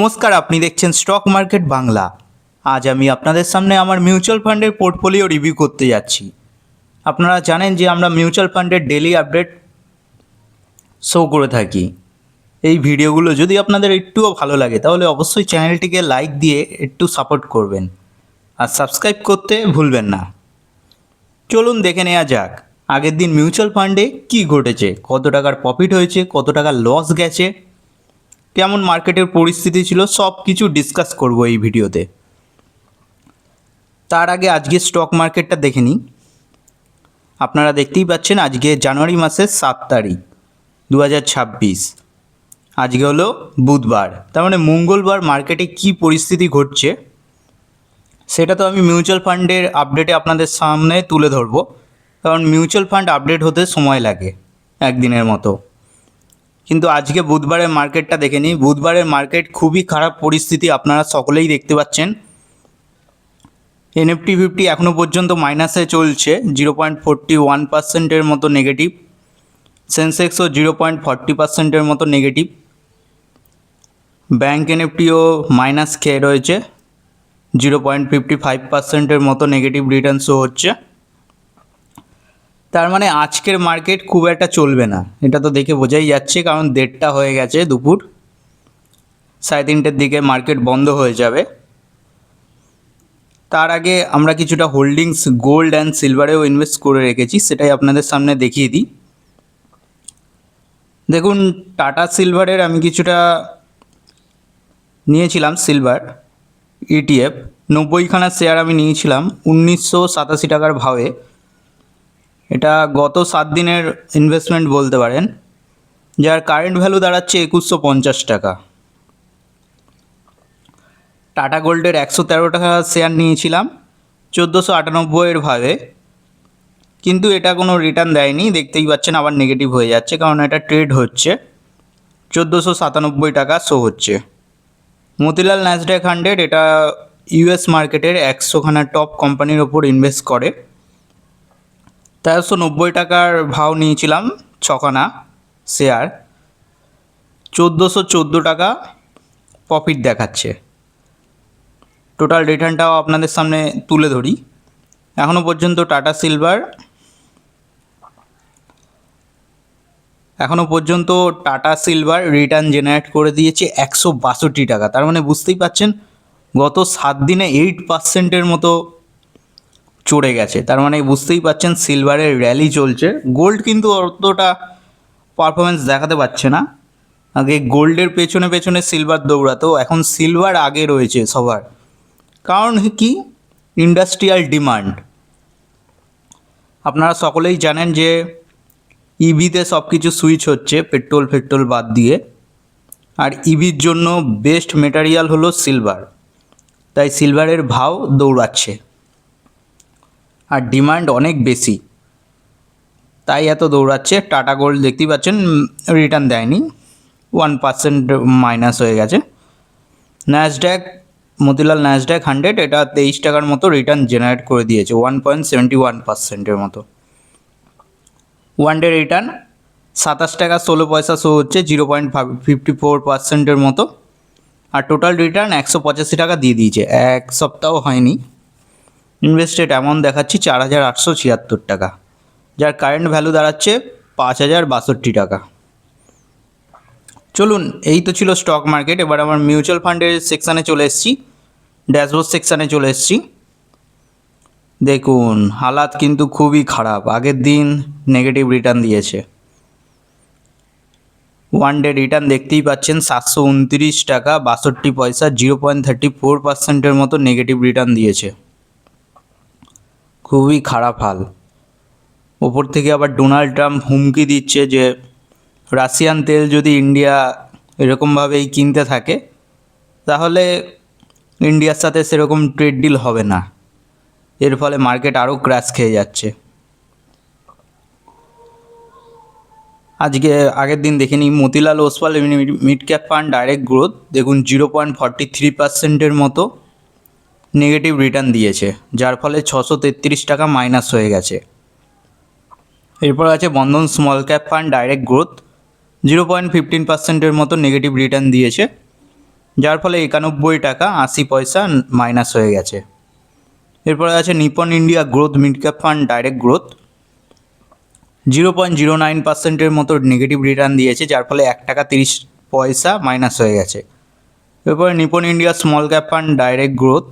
নমস্কার, আপনি দেখছেন স্টক মার্কেট বাংলা আজ আমি আপনাদের সামনে আমার মিউচুয়াল ফান্ডের পোর্টফোলিও রিভিউ করতে যাচ্ছি। আপনারা জানেন যে আমরা মিউচুয়াল ফান্ডের ডেলি আপডেট শো করে থাকি। এই ভিডিওগুলো যদি আপনাদের একটুও ভালো লাগে, তাহলে অবশ্যই চ্যানেলটিকে লাইক দিয়ে একটু সাপোর্ট করবেন। আর সাবস্ক্রাইব করতে ভুলবেন না। চলুন দেখে নেওয়া যাক, আগের দিন মিউচুয়াল ফান্ডে কী ঘটেছে? কত টাকার প্রফিট হয়েছে? কত টাকার লস গেছে? কেমন মার্কেটের পরিস্থিতি ছিল সব কিছু ডিসকাস করব এই ভিডিওতে। তার আগে আজকে স্টক মার্কেটটা দেখে নিই। আপনারা দেখতেই পাচ্ছেন আজকে জানুয়ারি মাসের সাত তারিখ দু হাজার ছাব্বিশ। আজকে হলো বুধবার, তার মানে মঙ্গলবার মার্কেটে কি পরিস্থিতি ঘটছে, সেটা তো আমি মিউচুয়াল ফান্ডের আপডেটে আপনাদের সামনে তুলে ধরবো। কারণ মিউচুয়াল ফান্ড আপডেট হতে সময় লাগে, একদিনের মতো। কিন্তু আজকে বুধবারের মার্কেটটা দেখে নিই। বুধবারের মার্কেট খুবই খারাপ পরিস্থিতি আপনারা সকলেই দেখতে পাচ্ছেন। এনএফটি ফিফটি এখনও পর্যন্ত মাইনাসে চলছে জিরো পয়েন্ট ফোরটি ওয়ান পার্সেন্টের মতো নেগেটিভ সেন্সেক্সও জিরো পয়েন্ট ফর্টি পার্সেন্টের মতো নেগেটিভ ব্যাঙ্ক এনএফটিও মাইনাস খেয়ে রয়েছে জিরো পয়েন্ট ফিফটি ফাইভ পার্সেন্টের মতো নেগেটিভ রিটার্ন শো হচ্ছে। তার মানে আজকের মার্কেট খুব একটা চলবে না। এটা তো দেখে বোঝাই যাচ্ছে, কারণ দেড়টা হয়ে গেছে দুপুর। সাড়ে তিনটের দিকে মার্কেট বন্ধ হয়ে যাবে। তার আগে আমরা কিছুটা হোল্ডিংস গোল্ড অ্যান্ড সিলভারেও ইনভেস্ট করে রেখেছি, সেটাই আপনাদের সামনে দেখিয়ে দিই। দেখুন, টাটা সিলভারের আমি কিছুটা নিয়েছিলাম সিলভার ইটিএফ নব্বইখানা শেয়ার আমি নিয়েছিলাম, উনিশশো সাতাশি টাকার ভাবে। এটা গত সাত দিনের ইনভেস্টমেন্ট বলতে পারেন, যার কারেন্ট ভ্যালু দাঁড়াচ্ছে একুশশো পঞ্চাশ টাকা। টাটা গোল্ডের একশো তেরো টাকা শেয়ার নিয়েছিলাম, চোদ্দোশো আটানব্বইয়ের ভাবে কিন্তু এটা কোনো রিটার্ন দেয়নি, দেখতেই পাচ্ছেন আবার নেগেটিভ হয়ে যাচ্ছে, কারণ এটা ট্রেড হচ্ছে। চোদ্দোশো সাতানব্বই টাকা শো হচ্ছে। মতিলাল ন্যাসড্যাক হান্ড্রেড এটা ইউএস মার্কেটের একশোখানা টপ কোম্পানির ওপর ইনভেস্ট করে। তেরোশো নব্বই টাকার ভাও নিয়েছিলাম ছখানা শেয়ার চোদ্দোশো চোদ্দ টাকা প্রফিট দেখাচ্ছে। টোটাল রিটার্নটাও আপনাদের সামনে তুলে ধরি। এখনও পর্যন্ত টাটা সিলভার এখনও পর্যন্ত টাটা সিলভার রিটার্ন জেনারেট করে দিয়েছে একশো বাষট্টি টাকা। তার মানে বুঝতেই পাচ্ছেন, গত সাত দিনে এইট পার্সেন্টের মতো চড়ে গেছে। তার মানে বুঝতেই পাচ্ছেন সিলভারের র্যালি চলছে। গোল্ড কিন্তু অতটা পারফরমেন্স দেখাতে পারছে না। আগে গোল্ডের পেছনে পেছনে সিলভার দৌড়াতো, এখন সিলভার আগে রয়েছে সবার। কারণ কি? ইন্ডাস্ট্রিয়াল ডিমান্ড আপনারা সকলেই জানেন যে ইভিতে সব কিছু সুইচ হচ্ছে পেট্রোল ফেট্রোল বাদ দিয়ে। আর ইভির জন্য বেস্ট মেটারিয়াল হলো সিলভার তাই সিলভারের ভাও দৌড়াচ্ছে। আর ডিমান্ড অনেক বেশি। তাই এত দৌড়াচ্ছে। টাটা গোল্ড দেখতেই পাচ্ছেন রিটার্ন দেয়নি। ওয়ান পার্সেন্ট মাইনাস হয়ে গেছে। ন্যাসড্যাক মতিলাল ন্যাসড্যাক হান্ড্রেড এটা তেইশ টাকার মতো রিটার্ন জেনারেট করে দিয়েছে ওয়ান পয়েন্ট সেভেন্টি ওয়ান পার্সেন্টের মতো। ওয়ান ডে রিটার্ন সাতাশ টাকা ষোলো পয়সা শো হচ্ছে জিরো পয়েন্ট ফিফটি ফোর পার্সেন্টের মতো। আর টোটাল রিটার্ন একশো পঁচাশি টাকা দিয়ে দিয়েছে। এক সপ্তাহ হয়নি। ইনভেস্টেড অ্যামাউন্ট দেখাচ্ছি চার হাজার আটশো ছিয়াত্তর টাকা। যার কারেন্ট ভ্যালু দাঁড়াচ্ছে পাঁচ হাজার বাষট্টি টাকা। চলুন, এই তো ছিল স্টক মার্কেট এবার আমার মিউচুয়াল ফান্ডের সেকশানে চলে এসেছি ড্যাশবোর্ড সেকশানে চলে এসেছি। দেখুন, হালাত কিন্তু খুবই খারাপ, আগের দিন নেগেটিভ রিটার্ন দিয়েছে। ওয়ান ডে রিটার্ন দেখতেই পাচ্ছেন সাতশো উনত্রিশ টাকা, বাষট্টি পয়সা জিরো পয়েন্ট থার্টি ফোর পার্সেন্টের মতো নেগেটিভ রিটার্ন দিয়েছে। খুবই খারাপ হাল। ওপর থেকে আবার ডোনাল্ড ট্রাম্প হুমকি দিচ্ছে যে, রাশিয়ান তেল যদি ইন্ডিয়া এরকমভাবেই কিনতে থাকে, তাহলে ইন্ডিয়ার সাথে সেরকম ট্রেড ডিল হবে না। এর ফলে মার্কেট আরও ক্র্যাশ খেয়ে যাচ্ছে। আজকে, আগের দিন দেখে নিই, Motilal Oswal mid cap fund direct growth, দেখুন জিরো পয়েন্ট ফর্টি থ্রি পার্সেন্টের মতো। নেগেটিভ রিটার্ন দিয়েছে, যার ফলে ছশো তেত্রিশ টাকা মাইনাস হয়ে গেছে। এরপর আছে Bandhan small cap fund direct growth zero point fifteen পার্সেন্টের মতো নেগেটিভ রিটার্ন দিয়েছে, যার ফলে একানব্বই টাকা আশি পয়সা মাইনাস হয়ে গেছে। এরপরে আছে Nippon India growth mid cap fund direct growth zero point zero nine পার্সেন্টের মতো নেগেটিভ রিটার্ন দিয়েছে, যার ফলে এক টাকা তিরিশ পয়সা মাইনাস হয়ে গেছে। এরপরে Nippon India small cap fund direct growth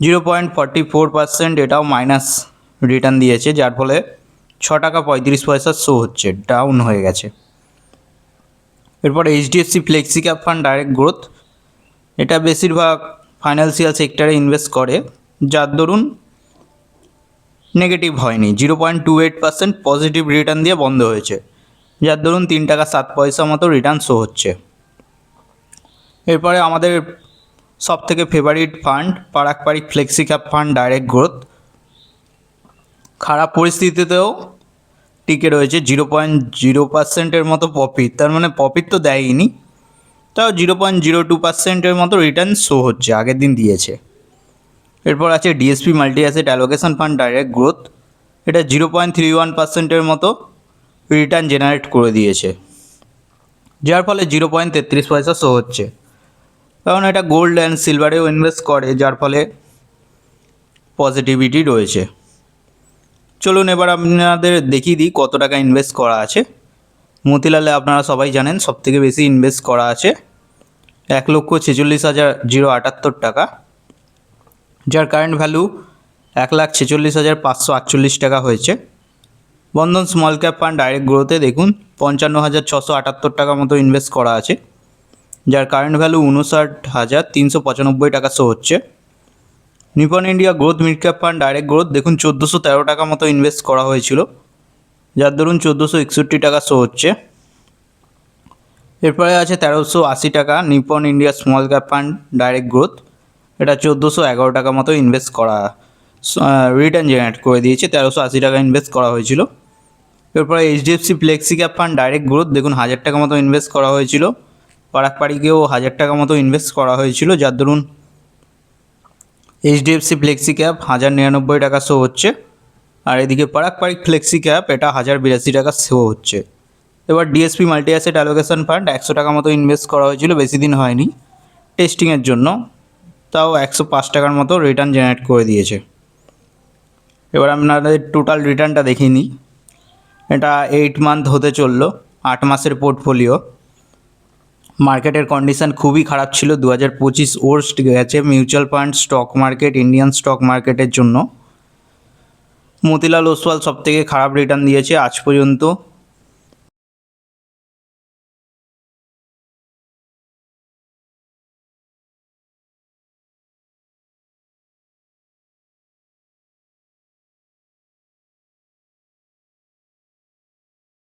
zero point forty four percent এটাও মাইনাস রিটার্ন দিয়েছে, যার ফলে ছ টাকা পঁয়ত্রিশ পয়সা শো হচ্ছে, ডাউন হয়ে গেছে। এরপর HDFC flexi cap fund direct growth. এটা বেশিরভাগ ফাইন্যান্সিয়াল সেক্টরে ইনভেস্ট করে, যার দরুন নেগেটিভ হয়নি, zero point two eight percent positive return দিয়ে বন্ধ হয়েছে, যার দরুন তিন টাকা সাত পয়সা মতো রিটার্ন শো হচ্ছে। এরপরে আমাদের সব থেকে favourite fund Parag Parikh flexi fund direct growth খারাপ পরিস্থিতিতেও টিকে রয়েছে জিরো পয়েন্ট জিরো পার্সেন্টের মতো প্রফিট তার মানে প্রফিট তো দেয়নি তাও জিরো পয়েন্ট জিরো টু পার্সেন্টের মতো রিটার্ন শো হচ্ছে, আগের দিন দিয়েছে। এরপর আছে DSP multi asset allocation fund direct growth এটা জিরো পয়েন্ট থ্রি ওয়ান পার্সেন্টের মতো রিটার্ন জেনারেট করে দিয়েছে। যার ফলে জিরো পয়েন্ট তেত্রিশ পয়সা শো হচ্ছে। কারণ এটা গোল্ড অ্যান্ড সিলভারেও ইনভেস্ট করে, যার ফলে পজিটিভিটি রয়েছে। চলুন এবার আপনাদের দেখিয়ে দিই কত টাকা ইনভেস্ট করা আছে। মতিলালে আপনারা সবাই জানেন, সবথেকে বেশি ইনভেস্ট করা আছে এক লক্ষ ছেচল্লিশ হাজার জিরো আটাত্তর টাকা। যার কারেন্ট ভ্যালু এক লাখ ছেচল্লিশ হাজার পাঁচশো আটচল্লিশ টাকা হয়েছে। Bandhan small cap fund direct গ্রোথে দেখুন, পঞ্চান্ন হাজার ছশো আটাত্তর টাকা মতো ইনভেস্ট করা আছে। যার কারেন্ট ভ্যালু উনষাট হাজার তিনশো পঁচানব্বই টাকা শো হচ্ছে। Nippon India growth mid cap fund direct growth দেখুন চোদ্দোশো তেরো টাকা মতো ইনভেস্ট করা হয়েছিল। যার দরুন চোদ্দোশো একষট্টি টাকা শো হচ্ছে। এরপরে আছে তেরোশো আশি টাকা Nippon India small cap fund direct growth এটা চোদ্দোশো এগারো টাকা মতো ইনভেস্ট করা রিটার্ন জেনারেট করে দিয়েছে, তেরোশো আশি টাকা ইনভেস্ট করা হয়েছিল। এরপরে HDFC flexi cap fund direct growth দেখুন হাজার টাকা মতো ইনভেস্ট করা হয়েছিল। পারাক পাড়িকেও হাজার টাকা মতো ইনভেস্ট করা হয়েছিল। যার দরুন এইচডিএফসি ফ্লেক্সি ক্যাপ হাজার নিরানব্বই টাকা শো হচ্ছে। আর এদিকে পারাক পারিক ফ্লেক্সি ক্যাপ এটা হাজার বিরাশি টাকা শো হচ্ছে। এবার DSP multi asset allocation fund একশো টাকা মতো ইনভেস্ট করা হয়েছিল, বেশি দিন হয়নি টেস্টিংয়ের জন্য। তাও একশো পাঁচ টাকার মতো রিটার্ন জেনারেট করে দিয়েছে। এবার আপনাদের টোটাল রিটার্নটা দেখিনি এটা এইট মান্থ হতে চলল, আট মাসের পোর্টফোলিও মার্কেটের কন্ডিশন খুবই খারাপ ছিল দু হাজার পঁচিশ ওর্স্ট গেছে mutual fund stock market Indian stock মার্কেটের জন্য। মতিলাল ওসওয়াল সবথেকে খারাপ রিটার্ন দিয়েছে আজ পর্যন্ত।